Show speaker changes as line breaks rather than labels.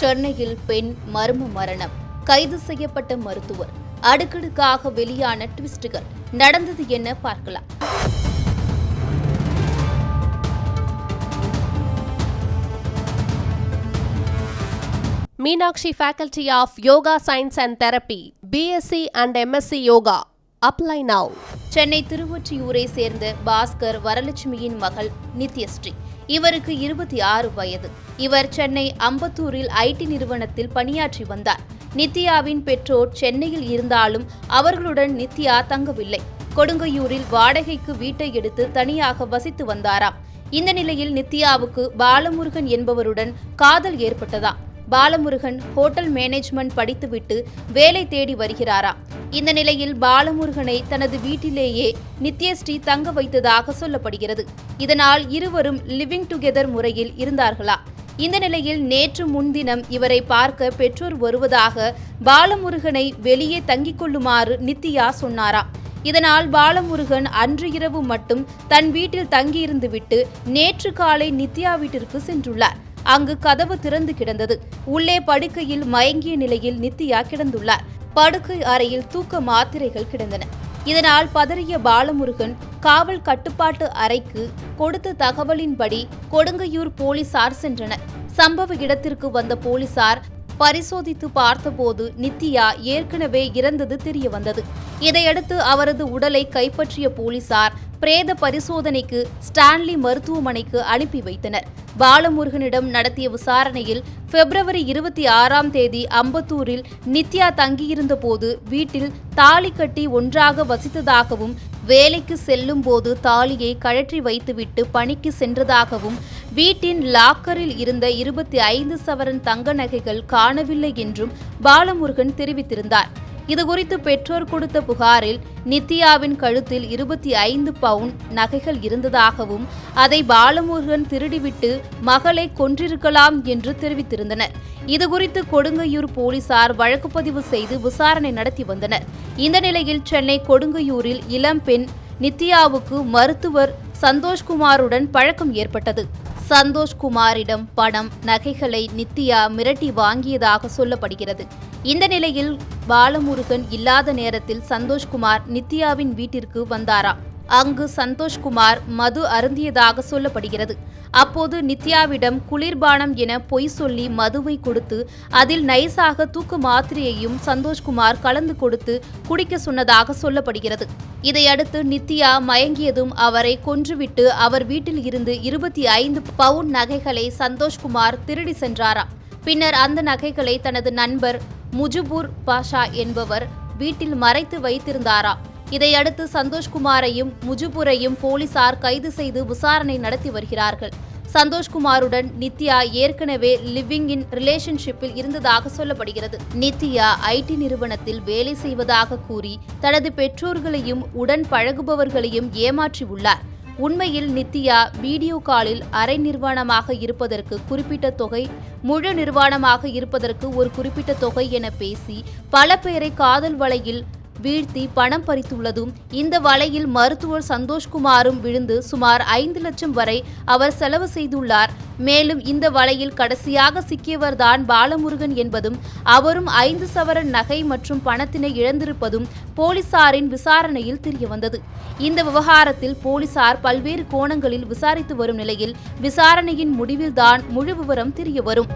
சென்னையில் பெண் மர்ம மரணம் கைது செய்யப்பட்ட மருத்துவர் அடுக்கடுக்காக வெளியான ட்விஸ்டுகள் நடந்தது என்ன பார்க்கலாம்
Meenakshi Faculty of Yoga Science and Therapy, BSc and MSc Yoga. Apply now.
Chennai திருவொற்றியூரை சேர்ந்த பாஸ்கர் வரலட்சுமியின் மகள் நித்யஸ்ரீ இவருக்கு இருபத்தி ஆறு வயது. இவர் சென்னை அம்பத்தூரில் ஐடி நிறுவனத்தில் பணியாற்றி வந்தார். நித்யாவின் பெற்றோர் சென்னையில் இருந்தாலும் அவர்களுடன் நித்யா தங்கவில்லை. கொடுங்கையூரில் வாடகைக்கு வீட்டை எடுத்து தனியாக வசித்து வந்தாராம். இந்த நிலையில் நித்யாவுக்கு பாலமுருகன் என்பவருடன் காதல் ஏற்பட்டதாம். பாலமுருகன் ஹோட்டல் மேனேஜ்மெண்ட் படித்துவிட்டு வேலை தேடி வருகிறாராம் இந்த நிலையில் பாலமுருகனை தனது வீட்டிலேயே நித்யஸ்ரீ தங்க வைத்ததாக சொல்லப்படுகிறது. இதனால் இருவரும் லிவிங் டுகெதர் முறையில் இருந்தார்களா? இந்த நிலையில் நேற்று முன்தினம் இவரை பார்க்க பெற்றோர் வருவதாக பாலமுருகனை வெளியே தங்கிக் கொள்ளுமாறு நித்யா சொன்னாராம் இதனால் பாலமுருகன் அன்று இரவு மட்டும் தன் வீட்டில் தங்கியிருந்துவிட்டு நேற்று காலை நித்யா வீட்டிற்கு சென்றுள்ளார். அங்கு கதவு திறந்து கிடந்தது. உள்ளே படுக்கையில் மயங்கிய நிலையில் நித்யா கிடந்துள்ளார். படுக்கை அறையில் தூக்க மாத்திரைகள் கிடந்தன. இதனால் பதறிய பாலமுருகன் காவல் கட்டுப்பாட்டு அறைக்கு கொடுத்த தகவலின்படி கொடுங்கையூர் போலீசார் சென்றனர். சம்பவ இடத்திற்கு வந்த போலீசார் பரிசோதித்து பார்த்தபோது நித்யா ஏற்கனவே இறந்தது தெரிய வந்தது இதையடுத்து அவரது உடலை கைப்பற்றிய போலீசார் பிரேத பரிசோதனைக்கு ஸ்டான்லி மருத்துவமனைக்கு அனுப்பி வைத்தனர். பாலமுருகனிடம் நடத்திய விசாரணையில் பிப்ரவரி இருபத்தி ஆறாம் தேதி அம்பத்தூரில் நித்யா தங்கியிருந்த போது வீட்டில் தாலி கட்டி ஒன்றாக வசித்ததாகவும் வேலைக்கு செல்லும் போது தாலியை கழற்றி வைத்துவிட்டு பணிக்கு சென்றதாகவும் வீட்டின் லாக்கரில் இருந்த இருபத்தி ஐந்து சவரன் தங்க நகைகள் காணவில்லை என்றும் பாலமுருகன் தெரிவித்திருந்தார். இதுகுறித்து பெற்றோர் கொடுத்த புகாரில் நித்யாவின் கழுத்தில் இருபத்தி ஐந்து பவுன் நகைகள் இருந்ததாகவும் அதை பாலமுருகன் திருடிவிட்டு மகளை கொன்றிருக்கலாம் என்று தெரிவித்திருந்தனர். இதுகுறித்து கொடுங்கையூர் போலீசார் வழக்கு பதிவு செய்து விசாரணை நடத்தி வந்தனர். இந்த நிலையில் சென்னை கொடுங்கையூரில் இளம்பெண் நித்யாவுக்கு மருத்துவர் சந்தோஷ்குமாருடன் பழக்கம் ஏற்பட்டது. சந்தோஷ்குமாரிடம் பணம் நகைகளை நித்யா மிரட்டி வாங்கியதாக சொல்லப்படுகிறது. இந்த நிலையில் பாலமுருகன் இல்லாத நேரத்தில் சந்தோஷ்குமார் நித்யாவின் வீட்டிற்கு வந்தாராம். அங்கு சந்தோஷ்குமார் மது அருந்தியதாக சொல்லப்படுகிறது. அப்போது நித்யாவிடம் குளிர்பானம் என பொய் சொல்லி மதுவை கொடுத்து அதில் நைசாக தூக்கு மாத்திரையையும் சந்தோஷ்குமார் கலந்து கொடுத்து குடிக்க சொன்னதாக சொல்லப்படுகிறது. இதையடுத்து நித்யா மயங்கியதும் அவரை கொன்றுவிட்டு அவர் வீட்டில் இருந்து இருபத்தி ஐந்து பவுன் நகைகளை சந்தோஷ்குமார் திருடி சென்றாராம். பின்னர் அந்த நகைகளை தனது நண்பர் முஜுபூர் பாஷா என்பவர் வீட்டில் மறைத்து வைத்திருந்தாராம். இதையடுத்து சந்தோஷ்குமாரையும் முஜுபுரையும் போலீசார் கைது செய்து விசாரணை நடத்தி வருகிறார்கள். சந்தோஷ்குமாருடன் நித்யா ஏற்கனவே லிவிங் இன் ரிலேஷன்ஷிப்பில் இருந்ததாக சொல்லப்படுகிறது. நித்யா ஐடி நிறுவனத்தில் வேலை செய்வதாக கூறி தனது பெற்றோர்களையும் உடன் பழகுபவர்களையும் ஏமாற்றி உள்ளார். உண்மையில் நித்யா வீடியோ காலில் அரை நிர்வாணமாக இருப்பதற்கு குறிப்பிட்ட தொகை முழு நிர்வாணமாக இருப்பதற்கு ஒரு குறிப்பிட்ட தொகை என பேசி பல பேரை காதல் வலையில் வீழ்த்தி பணம் பறித்துள்ளதும் இந்த வலையில் மருத்துவர் சந்தோஷ்குமாரும் விழுந்து சுமார் ஐந்து லட்சம் வரை அவர் செலவு செய்துள்ளார். மேலும் இந்த வலையில் கடைசியாக சிக்கியவர்தான் பாலமுருகன் என்பதும் அவரும் ஐந்து சவரன் நகை மற்றும் பணத்தினை இழந்திருப்பதும் போலீசாரின் விசாரணையில் தெரியவந்தது. இந்த விவகாரத்தில் போலீசார் பல்வேறு கோணங்களில் விசாரித்து வரும் நிலையில் விசாரணையின் முடிவில்தான் முழு விவரம் தெரியவரும்.